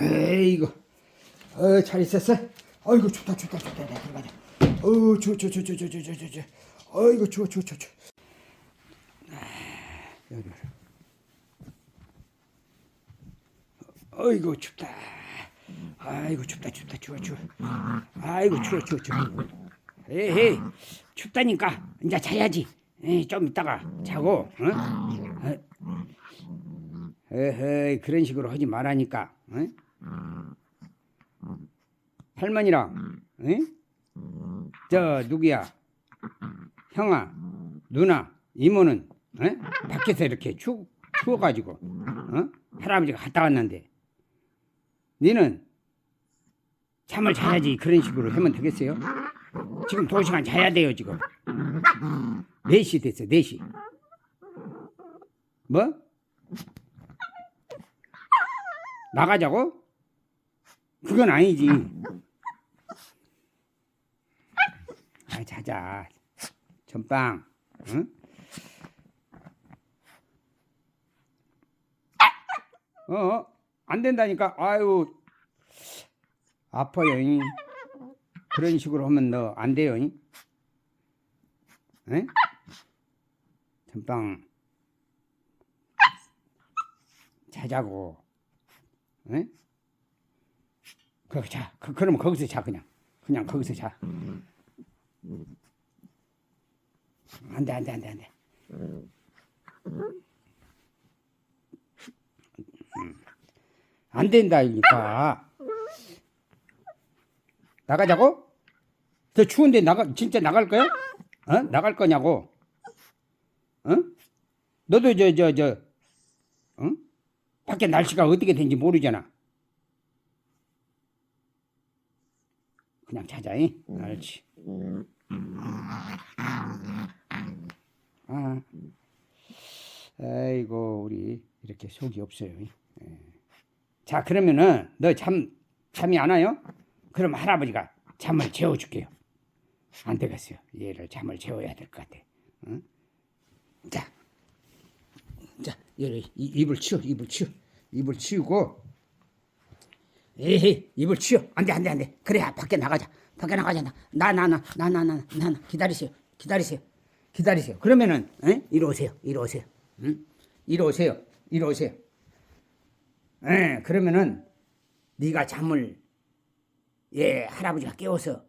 에이거. 어, 잘 있었어? 어, 아이고, 좋다, 좋다, 좋다. 나 들어가자. 어, 추워, 추워, 추워, 추워, 추워, 추워, 추워. 아이고, 추워, 추워, 추워, 추워. 여기 아이고, 춥다. 아이고, 춥다, 춥다, 추워, 추워. 아이고, 추워, 추워, 추워. 에이, 춥다니까. 이제 자야지. 에이, 좀 이따가 자고, 응? 어? 에헤이, 그런 식으로 하지 말아니까. 응? 할머니랑, 어? 저 누구야? 형아, 누나, 이모는 어? 밖에서 이렇게 추, 추워가지고 어? 할아버지가 갔다 왔는데 니는 잠을 자야지 그런 식으로 하면 되겠어요? 지금 두 시간 자야 돼요 지금 4시 됐어 4시 뭐? 나가자고? 그건 아니지 아 자자 전빵 응? 어, 안 된다니까. 아유, 아파요. 잉. 그런 식으로 하면 너 안 돼요. 잉. 에? 전빵 자자고. 에? 그, 자, 그, 그러면 거기서 자 그냥. 그냥 거기서 자. 안 돼, 안 돼, 안 돼, 안 돼. 안 된다니까. 나가자고? 더 추운데 나가 진짜 나갈 거야? 어? 나갈 거냐고? 어? 너도 저 저저 어? 밖에 날씨가 어떻게 되는지 모르잖아. 그냥 자자이. 알지. 아. 아이고 우리 이렇게 속이 없어요. 예. 자 그러면은 너 잠 잠이 안 와요? 그럼 할아버지가 잠을 재워줄게요. 안 되겠어요. 얘를 잠을 재워야 될 것 같아. 응? 자, 자 얘를 이, 입을 치워, 입을 치워, 입을 치우고. 에헤이 입을 치워. 안돼 안돼 안돼. 그래야 밖에 나가자. 밖에 나가자. 나나 나 나 나 나 나 나 기다리세요. 기다리세요. 기다리세요. 그러면은 에? 이리 오세요. 이리 오세요. 응? 이리 오세요. 이리 오세요. 예, 그러면은 네가 잠을 예 할아버지가 깨워서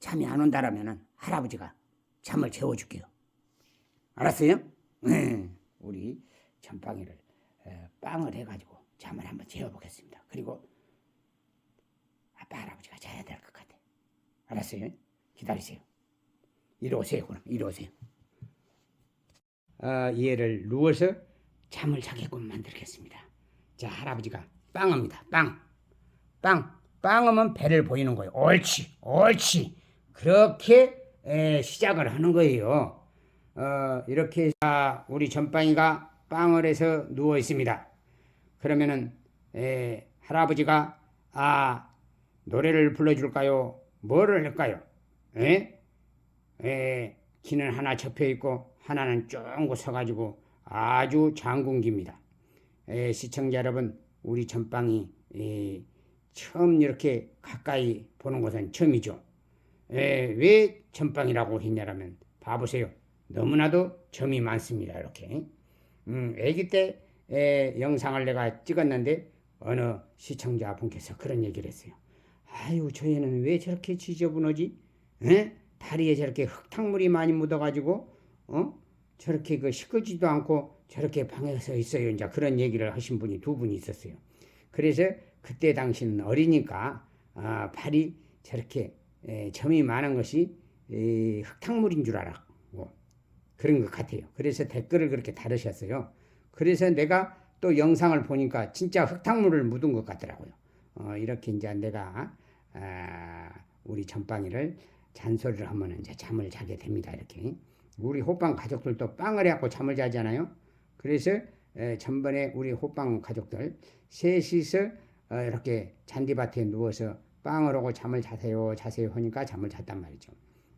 잠이 안 온다라면은 할아버지가 잠을 재워줄게요. 알았어요? 예, 우리 전빵이를 에, 빵을 해가지고 잠을 한번 재워보겠습니다. 그리고 아빠 할아버지가 같아. 알았어요? 기다리세요. 이리 오세요, 그럼 이리 오세요. 아, 얘를 누워서 잠을 자게끔 만들겠습니다. 자, 할아버지가 빵합니다. 빵. 빵. 빵하면 배를 보이는 거예요. 옳지. 옳지. 그렇게 에, 시작을 하는 거예요. 어, 이렇게 자, 우리 전빵이가 빵을 해서 누워 있습니다. 그러면은 에, 할아버지가 아 노래를 불러줄까요? 뭐를 할까요? 에? 에, 귀는 하나 접혀 있고 하나는 쫑긋 서가지고 아주 장군기입니다. 에, 시청자 여러분, 우리 전빵이 에, 처음 이렇게 가까이 보는 것은 처음이죠. 에, 왜 전빵이라고 했냐라면 봐보세요. 너무나도 점이 많습니다. 이렇게. 음, 아기 때 에, 영상을 내가 찍었는데 어느 시청자 분께서 그런 얘기를 했어요. 아유, 저 애는 왜 저렇게 지저분하지? 에? 다리에 저렇게 흙탕물이 많이 묻어가지고, 어? 저렇게 그 씻지도 않고 저렇게 방에서 있어요. 이제 그런 얘기를 하신 분이 두 분이 있었어요. 그래서 그때 당시는 어리니까 아, 발이 저렇게 에, 점이 많은 것이 에, 흙탕물인 줄 알았고 그런 것 같아요. 그래서 댓글을 그렇게 달으셨어요. 그래서 내가 또 영상을 보니까 진짜 흙탕물을 묻은 것 같더라고요. 어, 이렇게 이제 내가 아, 우리 전빵이를 잔소리를 하면 이제 잠을 자게 됩니다. 이렇게 우리 호빵 가족들도 빵을 해갖고 잠을 자잖아요. 그래서 에, 전번에 우리 호빵 가족들 셋이서 어, 이렇게 잔디밭에 누워서 빵을 하고 잠을 자세요, 자세요 하니까 잠을 잤단 말이죠.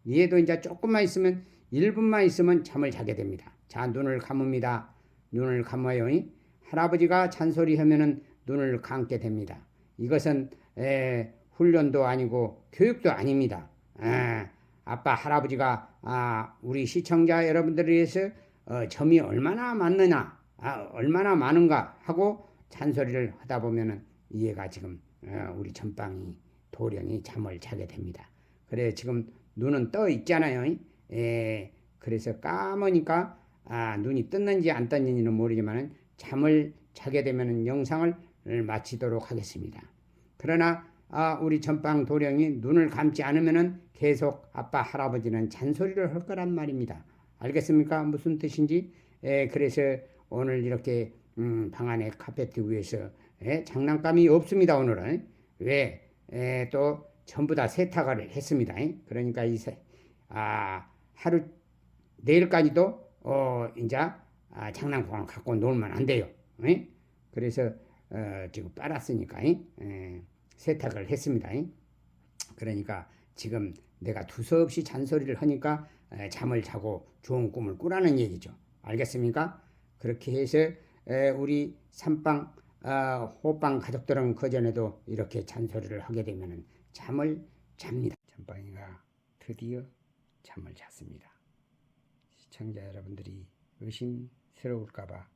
얘도 이제 조금만 있으면 1분만 있으면 잠을 자게 됩니다. 자, 눈을 감읍니다. 눈을 감아요. 할아버지가 잔소리 하면은 눈을 감게 됩니다. 이것은 에, 훈련도 아니고 교육도 아닙니다. 아, 아빠 할아버지가 아, 우리 시청자 여러분들을 위해서 어, 점이 얼마나 많느냐, 아, 얼마나 많은가 하고 잔소리를 하다 보면은 이해가 지금 어, 우리 전방이 도령이 잠을 자게 됩니다. 그래 지금 눈은 떠 있잖아요. 에, 그래서 까머니까 아, 눈이 떴는지 안 떴는지는 모르지만은 잠을 자게 되면은 영상을 마치도록 하겠습니다. 그러나 아, 우리 전방 도령이 눈을 감지 않으면은 계속 아빠 할아버지는 잔소리를 할 거란 말입니다. 알겠습니까? 무슨 뜻인지? 에, 그래서 오늘 이렇게 음, 방 안에 카페트 위에서 에, 장난감이 없습니다. 오늘은 왜? 에, 또 전부 다 세탁을 했습니다. 에? 그러니까 이 세, 아, 하루 내일까지도 어, 이제 아, 장난감을 갖고 놀면 안 돼요. 에? 그래서 어, 지금 빨았으니까 에, 세탁을 했습니다. 에? 그러니까 지금 내가 두서없이 잔소리를 하니까 에, 잠을 자고 좋은 꿈을 꾸라는 얘기죠. 알겠습니까? 그렇게 해서 에, 우리 삼방 아, 호빵 가족들은 그 전에도 이렇게 잔소리를 하게 되면은 잠을 잡니다. 전방이가 드디어 잠을 잤습니다. 시청자 여러분들이 의심스러울까봐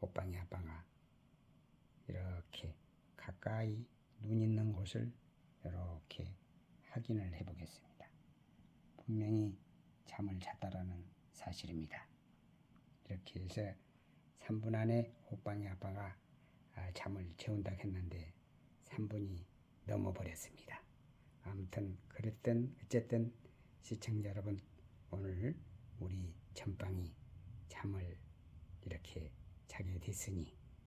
호빵이 아빠가 이렇게 가까이 눈 있는 곳을 이렇게 확인을 해 보겠습니다. 분명히 잠을 잤다라는 사실입니다. 이렇게 해서 3분 안에 호빵이 아빠가 아, 잠을 재운다 했는데 3분이 넘어버렸습니다. 아무튼 그랬든 어쨌든 시청자 여러분 오늘 우리 전방이 잠을 이렇게 자게 됐으니